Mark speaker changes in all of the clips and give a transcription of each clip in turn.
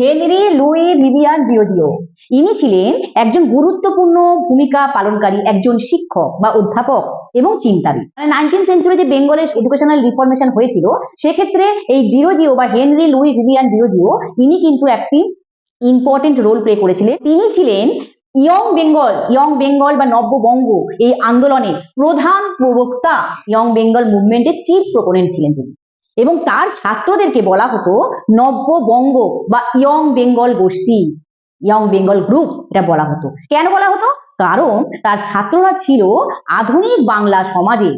Speaker 1: Henry Louis Vivian Derozio. ইনি ছিলেন একজন গুরুত্বপূর্ণ ভূমিকা পালনকারী, একজন শিক্ষক বা অধ্যাপক এবং চিন্তাবিদ। মানে নাইনটিন সেঞ্চুরি যে বেঙ্গলের এডুকেশনাল রিফরমেশন হয়েছিল, সেক্ষেত্রে এই ডিওজিও বা হেনরি লুই ভিভিয়ান ডিওজিও, ইনি কিন্তু একটি ইম্পর্টেন্ট রোল প্লে করেছিলেন। তিনি ছিলেন ইয়ং বেঙ্গল ইয়ং বেঙ্গল বা নব্যবঙ্গ এই আন্দোলনের প্রধান প্রবক্তা। ইয়ং বেঙ্গল মুভমেন্টের চিফ প্রপোনেন্ট ছিলেন তিনি। এবং তার ছাত্রদেরকে বলা হতো নব্যবঙ্গ বা ইয়ং বেঙ্গল গোষ্ঠী। ইয়ং বেঙ্গল গ্রুপ এটা বলা হতো। কেন বলা হতো? কারণ তার ছাত্ররা ছিল আধুনিক বাংলা সমাজে।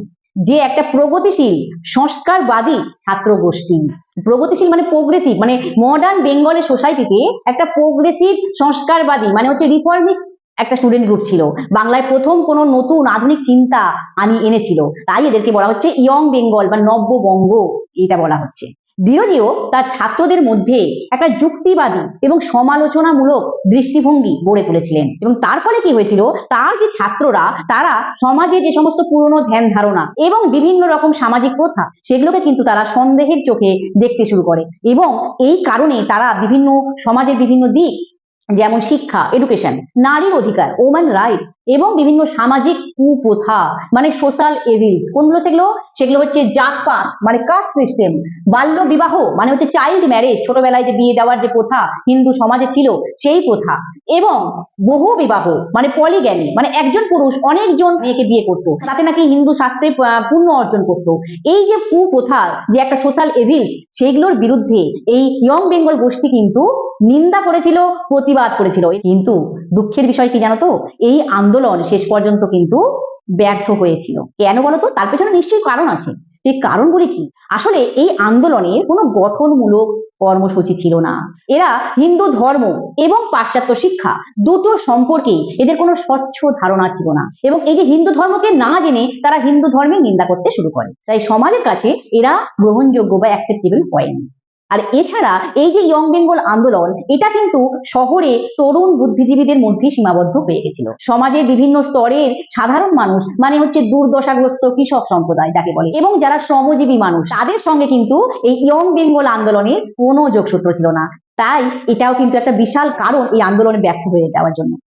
Speaker 1: যে একটা প্রগতিশীল, সংস্কারবাদী ছাত্র গোষ্ঠী। প্রগতিশীল মানে প্রোগ্রেসিভ মানে মডার্ন বেঙ্গলের সোসাইটিতে একটা প্রোগ্রেসিভ সংস্কারবাদী মানে হচ্ছে রিফর্মিস্ট একটা স্টুডেন্ট গ্রুপ ছিল। বাংলায় প্রথম কোনো নতুন আধুনিক চিন্তা আনি এনেছিল। তাই এদেরকে বলা হচ্ছে ইয়ং বেঙ্গল বা নব্যবঙ্গ এটা বলা হচ্ছে। বিরোধীও তার ছাত্রদের মধ্যে একটা যুক্তিবাদী এবং সমালোচনামূলক দৃষ্টিভঙ্গি গড়ে তুলেছিলেন। এবং তার ফলে কি হয়েছিল? তার যে ছাত্ররা, তারা সমাজে যে সমস্ত পুরনো ধ্যান ধারণা এবং বিভিন্ন রকম সামাজিক প্রথা, সেগুলোকে কিন্তু তারা সন্দেহের চোখে দেখতে শুরু করে। এবং এই কারণে তারা বিভিন্ন সমাজের বিভিন্ন দিক যেমন শিক্ষা এডুকেশন নারীর অধিকার ওম্যান রাইট এবং বিভিন্ন সামাজিক কুপ্রথা মানে সোশ্যাল এভিলস কোনগুলো সেগুলো? সেগুলো হচ্ছে জাতপাত মানে কাস্ট সিস্টেম বাল্য বিবাহ মানে হচ্ছে চাইল্ড ম্যারেজ ছোটবেলায় যে বিয়ে দেওয়ার যে প্রথা হিন্দু সমাজে ছিল, সেই প্রথা। এবং বহু বিবাহ মানে পলিগ্যামি মানে একজন পুরুষ অনেকজন মেয়েকে বিয়ে করতো, তাতে নাকি হিন্দু শাস্ত্রে পুণ্য অর্জন করতো। এই যে কুপ্রথা, যে একটা সোশ্যাল এভিলস সেগুলোর বিরুদ্ধে এই ইয়ং বেঙ্গল গোষ্ঠী কিন্তু নিন্দা করেছিল, প্রতিবাদ করেছিল। কিন্তু দুঃখের বিষয় কি জানো তো? এই আন্দোলন শেষ পর্যন্ত কিন্তু ব্যর্থ হয়েছিল। কেন বলতো? তার পেছনে নিশ্চয়ই কারণ আছে। সেই কারণগুলি কি? আসলে এই আন্দোলনের কোনো গঠনমূলক কর্মসূচি ছিল না। এরা হিন্দু ধর্ম এবং পাশ্চাত্য শিক্ষা দুটো সম্পর্কে এদের কোনো স্বচ্ছ ধারণা ছিল না। এবং এই যে হিন্দু ধর্মকে না জেনে তারা হিন্দু ধর্মের নিন্দা করতে শুরু করে। তাই সমাজের কাছে এরা গ্রহণযোগ্য বা অ্যাকসেপ্টেবল হয়নি। আর এছাড়া এই যে ইয়ং বেঙ্গল আন্দোলন, এটা কিন্তু শহরে তরুণ বুদ্ধিজীবীদের মধ্যে সীমাবদ্ধ হয়ে গেছিল। সমাজের বিভিন্ন স্তরের সাধারণ মানুষ মানে হচ্ছে দুর্দশাগ্রস্ত কৃষক সম্প্রদায় যাকে বলে, এবং যারা শ্রমজীবী মানুষ, তাদের সঙ্গে কিন্তু এই ইয়ং বেঙ্গল আন্দোলনের কোনো যোগসূত্র ছিল না। তাই এটাও কিন্তু একটা বিশাল কারণ এই আন্দোলনে ব্যর্থ হয়ে যাওয়ার জন্য।